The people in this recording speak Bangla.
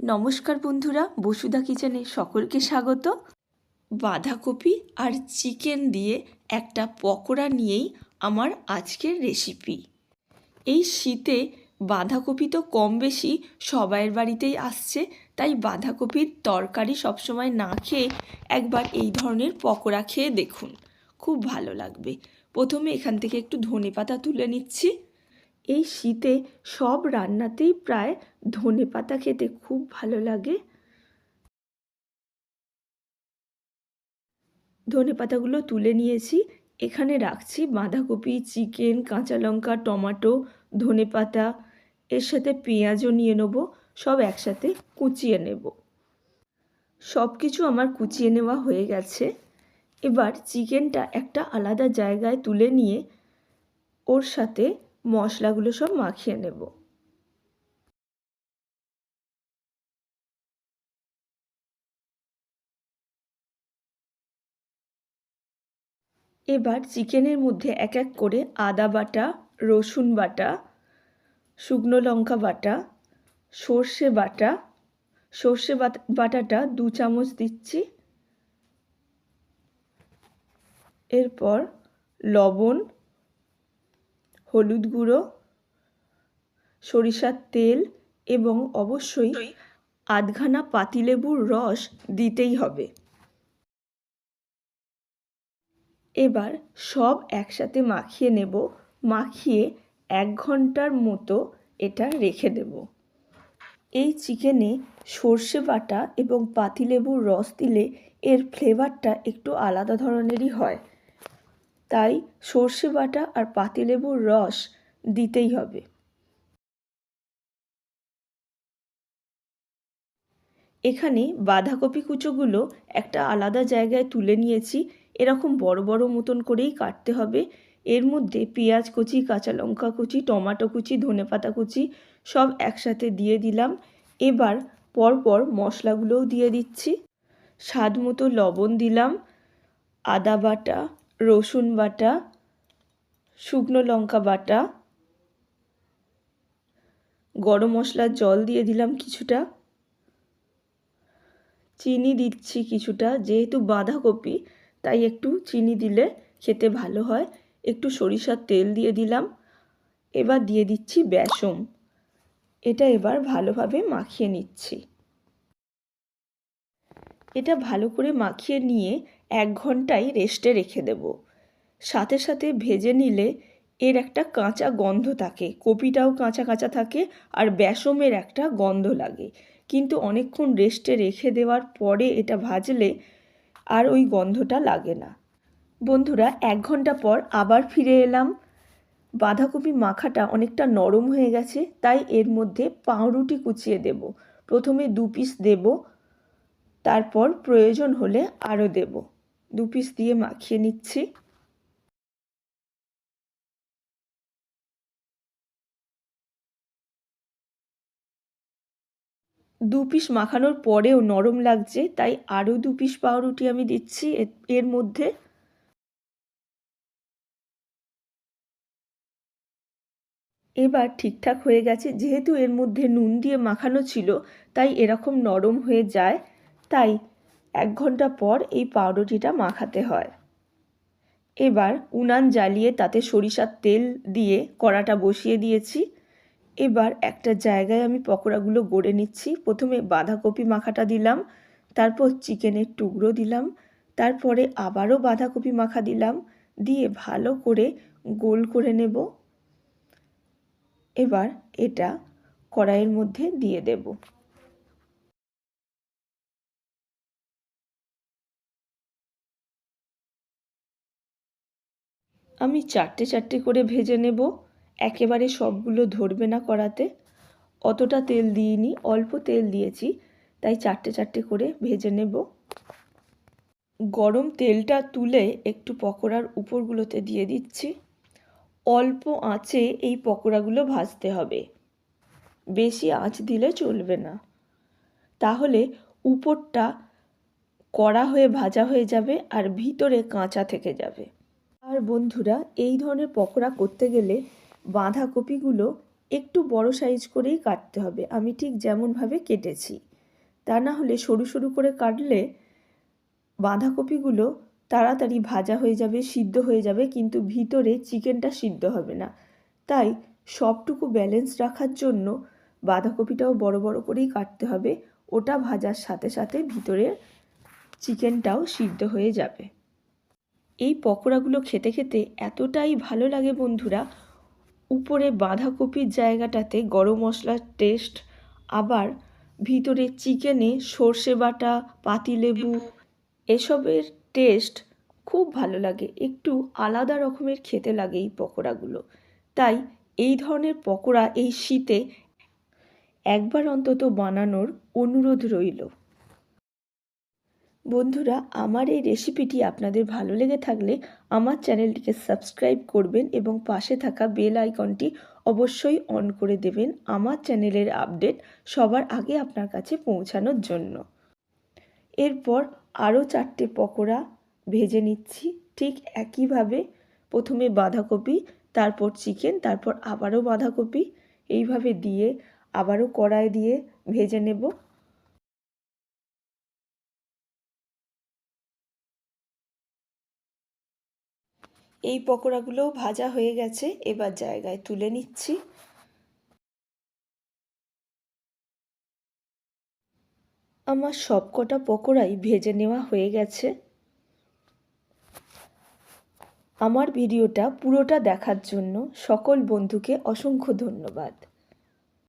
নমস্কার বন্ধুরা, বসুধা কিচেনে সকলকে স্বাগত। বাঁধাকপি আর চিকেন দিয়ে একটা পকোড়া নিয়েই আমার আজকের রেসিপি এই শীতে বাঁধাকপি তো কম বেশি সবাইয়ের বাড়িতেই আসছে, তাই বাঁধাকপির তরকারি সবসময় না খেয়ে একবার এই ধরনের পকোড়া খেয়ে দেখুন। খুব ভালো লাগবে। প্রথমে এখান থেকে একটু ধনে পাতা তুলে নিচ্ছি। এই শীতে সব রান্নাতেই প্রায় ধনে পাতা খেতে খুব ভালো লাগে। ধনে পাতাগুলো তুলে নিয়েছি। এখানে রাখছি বাঁধাকপি, চিকেন, কাঁচা লঙ্কা, টমাটো, ধনে পাতা। এর সাথে পেঁয়াজও নিয়ে নেব, সব একসাথে কুচিয়ে নেব। সব কিছু আমার কুচিয়ে নেওয়া হয়ে গেছে। এবার চিকেনটা একটা আলাদা জায়গায় তুলে নিয়ে ওর সাথে মশলাগুলো সব মাখিয়ে নেব। এবার চিকেনের মধ্যে এক এক করে আদা বাটা, রসুন বাটা, শুকনো লঙ্কা বাটা, সর্ষে বাটা, সর্ষে বাটাটা দু চামচ দিচ্ছি। এরপর লবণ হলুদ গুঁড়ো সরিষার তেল এবং অবশ্যই আধখানা পাতিলেবুর রস দিতেই হবে। এবার সব একসাথে মাখিয়ে নেব। মাখিয়ে এক ঘণ্টার মতো এটা রেখে দেব। এই চিকেনে সর্ষে বাটা এবং পাতিলেবুর রস দিলে এর ফ্লেভারটা একটু আলাদা ধরনেরই হয়। তাই সর্ষে বাটা আর পাতিলেবুর রস দিতেই হবে। এখানে বাঁধাকপি কুচোগুলো একটা আলাদা জায়গায় তুলে নিয়েছি, এরকম বড় বড় মতন করেই কাটতে হবে। এর মধ্যে পেঁয়াজ কুচি, কাঁচা লঙ্কা কুচি, টমাটো কুচি ধনেপাতা কুচি সব একসাথে দিয়ে দিলাম। এবার পরপর মশলাগুলোও দিয়ে দিচ্ছি। স্বাদ মতো লবণ দিলাম, আদা বাটা রসুন বাটা, শুকনো লঙ্কা বাটা, গরম মশলার জল দিয়ে দিলাম কিছুটা। চিনি দিচ্ছি কিছুটা, যেহেতু বাঁধাকপি, তাই একটু চিনি দিলে খেতে ভালো হয়। একটু সরিষার তেল দিয়ে দিলাম। এবার দিয়ে দিচ্ছি বেসম এটা এবার ভালোভাবে মাখিয়ে নিচ্ছি। এটা ভালো করে মাখিয়ে নিয়ে এক ঘন্টায় রেস্টে রেখে দেব। সাথে সাথে ভেজে নিলে এর একটা কাঁচা গন্ধ থাকে। কপিটাও কাঁচা কাঁচা থাকে আর বেসমের একটা গন্ধ লাগে। কিন্তু অনেকক্ষণ রেস্টে রেখে দেওয়ার পরে এটা ভাজলে আর ওই গন্ধটা লাগে না। বন্ধুরা, এক ঘণ্টা পর আবার ফিরে এলাম। বাঁধাকপি মাখাটা অনেকটা নরম হয়ে গেছে, তাই এর মধ্যে পাউরুটি কুচিয়ে দেব। প্রথমে দু পিস দেব, তারপর প্রয়োজন হলে আরও দেব। দু পিস দিয়ে মাখিয়ে নিচ্ছি। দু পিস মাখানোর পরেও নরম লাগছে, তাই আরও দু পিস পাউরুটি আমি দিচ্ছি এর মধ্যে। এবার ঠিকঠাক হয়ে গেছে, যেহেতু এর মধ্যে নুন দিয়ে মাখানো ছিল, তাই এরকম নরম হয়ে যায়, তাই এক ঘণ্টা পর এই পাউরুটিটা মাখাতে হয়। এবার উনান জ্বালিয়ে তাতে সরিষার তেল দিয়ে কড়াটা বসিয়ে দিয়েছি। এবার একটা জায়গায় আমি পকোড়াগুলো গড়ে নিচ্ছি। প্রথমে বাঁধাকপি মাখাটা দিলাম, তারপর চিকেনের টুকরো দিলাম, তারপরে আবারও বাঁধাকপি মাখা দিলাম, দিয়ে ভালো করে গোল করে নেব। এবার এটা কড়াইয়ের মধ্যে দিয়ে দেব। আমি চারটে চারটে করে ভেজে নেব। একেবারে সবগুলো ধরবে না কড়াতে। অতটা তেল দিইনি, অল্প তেল দিয়েছি, তাই চারটে চারটে করে ভেজে নেব। গরম তেলটা তুলে একটু পকোড়ার উপরগুলোতে দিয়ে দিচ্ছি। অল্প আঁচে এই পকোড়াগুলো ভাজতে হবে। বেশি আঁচ দিলে চলবে না। তাহলে উপরটা কড়া হয়ে ভাজা হয়ে যাবে আর ভিতরে কাঁচা থেকে যাবে। আর বন্ধুরা এই ধরনের পকোড়া করতে গেলে বাঁধাকপিগুলো একটু বড় সাইজ করেই কাটতে হবে। আমি ঠিক যেমনভাবে কেটেছি। তা না হলে সরু সরু করে কাটলে বাঁধাকপিগুলো তাড়াতাড়ি ভাজা হয়ে যাবে, সিদ্ধ হয়ে যাবে, কিন্তু ভিতরে চিকেনটা সিদ্ধ হবে না। তাই সবটুকু ব্যালেন্স রাখার জন্য বাঁধাকপিটাও বড় বড় করেই কাটতে হবে। ওটা ভাজার সাথে সাথে ভিতরের চিকেনটাও সিদ্ধ হয়ে যাবে। এই পকোড়াগুলো খেতে খেতে এতটাই ভালো লাগে বন্ধুরা। উপরে বাঁধাকপির জায়গাটাতে গরম মশলার টেস্ট আবার ভিতরে চিকেনে সর্ষে বাটা পাতিলেবু এসবের টেস্ট খুব ভালো লাগে। একটু আলাদা রকমের খেতে লাগে এই পকোড়াগুলো। তাই এই ধরনের পকোড়া এই শীতে একবার অন্তত বানানোর অনুরোধ রইল। বন্ধুরা, আমার এই রেসিপিটি আপনাদের ভালো লেগে থাকলে আমার চ্যানেলটিকে সাবস্ক্রাইব করবেন এবং পাশে থাকা বেল আইকনটি অবশ্যই অন করে দেবেন আমার চ্যানেলের আপডেট সবার আগে আপনার কাছে পৌঁছানোর জন্য। এরপর আরও চারটে পকোড়া ভেজে নিচ্ছি। ঠিক একইভাবে প্রথমে বাঁধাকপি, তারপর চিকেন, তারপর আবারও বাঁধাকপি। এইভাবে দিয়ে আবারও কড়াই দিয়ে ভেজে নেব। এই পকোড়াগুলোও ভাজা হয়ে গেছে, এবার জায়গায় তুলে নিচ্ছি। আমার সবকটা পকোড়াই ভেজে নেওয়া হয়ে গেছে। আমার ভিডিওটা পুরোটা দেখার জন্য সকল বন্ধুকে অসংখ্য ধন্যবাদ।